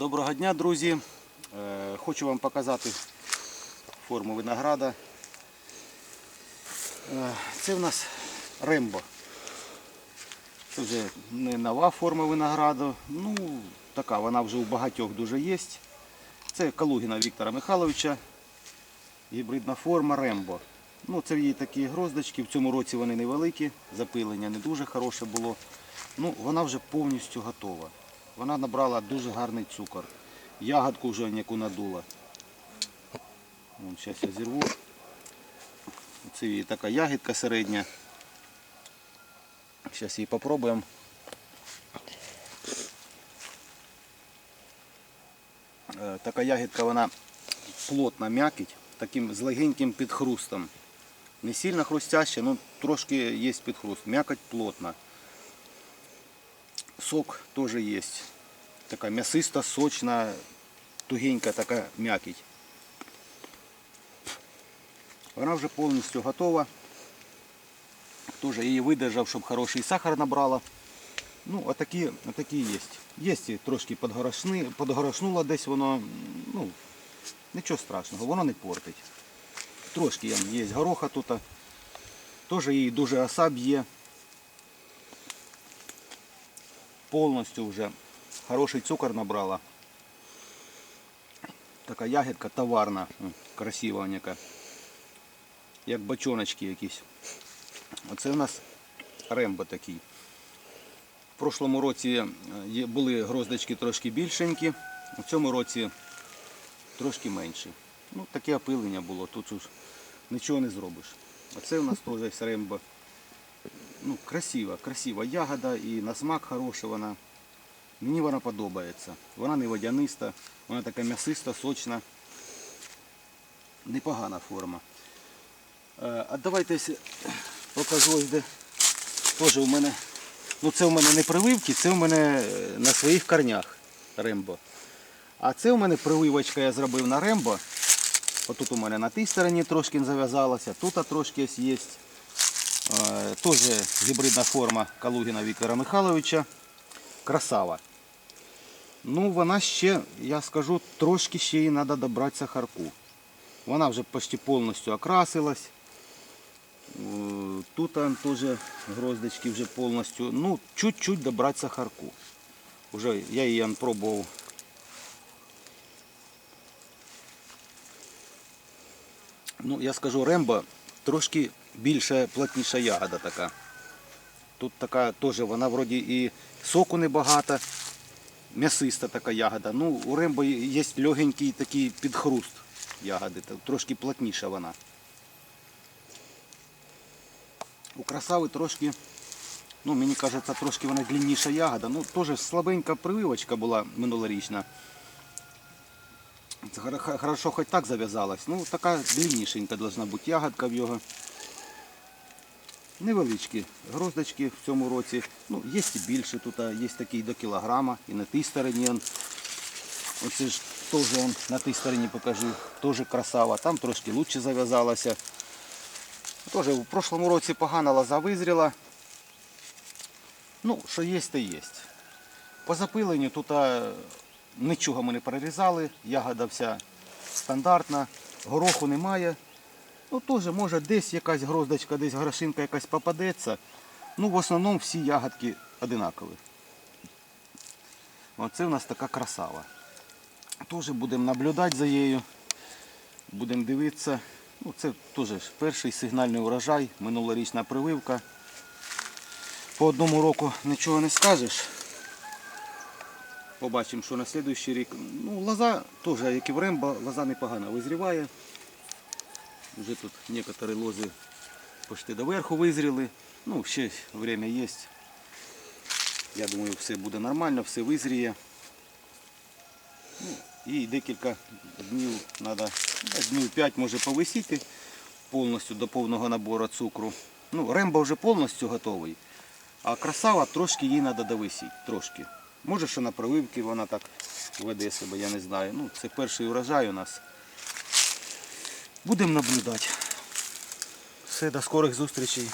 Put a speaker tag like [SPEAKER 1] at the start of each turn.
[SPEAKER 1] Доброго дня, друзі. Е, Хочу вам показати форму винограда. Е, Це в нас рембо. Це вже не нова форма винограду. Ну, така вона вже у багатьох дуже є. Це Калугіна Віктора Михайловича. Гібридна форма рембо. Ну, це її такі гроздочки. В цьому році вони невеликі, запилення не дуже хороше було. Ну, вона вже повністю готова. Вона набрала дуже гарний цукор. Ягодку вже яку надула. Зараз я зірву. Це її така ягідка середня. Зараз її попробуємо. Е, Така ягідка вона плотна м'якіть, таким з легеньким підхрустом. Не сильно хрустяще, ну трошки є підхруст. М'якоть плотна. Сок теж є. Така м'ясиста, сочна, тугенька така м'якіть. Вона вже повністю готова. Теж її видержав, щоб хороший сахар набрала. Ну, отакі, отакі є. Є і трошки подгорошнуло десь воно. Ну, нічого страшного, воно не портить. Трошки є гороха тут. Теж її дуже оса б'є. Повністю вже хороший цукор набрала. Така ягідка товарна, красива. Як бочоночки якісь. Оце у нас рембо такий. В прошлому році е, були гроздочки трошки більшенькі, у цьому році трошки менші. Ну, таке опилення було, тут ж нічого не зробиш. А це у нас теж рембо. Ну, красива, красива ягода і на смак хороша вона. Мені вона подобається. Вона не водяниста, вона така м'ясиста, сочна. Непогана форма. Е, А давайте покажу ось де. Теж у мене. Ну це у мене не прививки, це у мене е, на своїх корнях рембо. А це у мене прививочка я зробив на рембо. Отут у мене на тій стороні трошки зав'язалося, тут трошки ось є. Е, Теж гібридна форма Калугіна Віктора Михайловича. Красава. Ну, вона ще, я скажу, трошки ще їй треба добрати сахарку. Вона вже почти повністю окрасилась. Е, Тут теж гроздочки вже повністю. Ну, чуть-чуть добрати сахарку. Уже я її пробував. Ну, я скажу, рембо трошки більша, плотніша ягода така. Тут така теж, вона вроді і соку небагато, м'ясиста така ягода. Ну, у рембо є легенький такий підхруст ягоди, трошки плотніша вона. У красави трошки, ну мені кажеться, трошки вона длинніша ягода. Ну, теж слабенька прививочка була минулорічна. Хорошо хоч так зав'язалась. Ну, така длиннішенька должна бути ягодка в його. Невеличкі гроздочки в цьому році. Ну, є і більше тут, є такі до кілограма, і на тій стороні. Оце ж теж он, на тій стороні покажу. Теж красава. Там трошки лучше зав'язалася. Теж в прошлому році погана лоза визріла. Ну, що є, то є. По запиленню тут нічого ми не перерізали, ягода вся стандартна, гороху немає. Ну теж може десь якась гроздочка, десь грошинка якась попадеться. Ну в основному всі ягодки одинакові. Оце у нас така красава. Теж будемо наблюдати за нею, будемо дивитися. Ну, це теж перший сигнальний урожай, минулорічна прививка. По одному року нічого не скажеш. Побачимо, що на наступний рік. Ну, лоза теж, як і в Рембо, лоза непогано визріває. Вже тут некоторі лози почти до верху визріли. Ну, ще время є. Я думаю, все буде нормально, все визріє. Ну, і декілька днів треба, днів 5 може повисіти повністю до повного набору цукру. Ну, рембо вже повністю готовий. А красава трошки їй треба довисіти. Трошки. Може, що на прививки вона так веде себе, я не знаю. Ну, це перший урожай у нас. Будемо наблюдати. Все, до скорих зустрічей.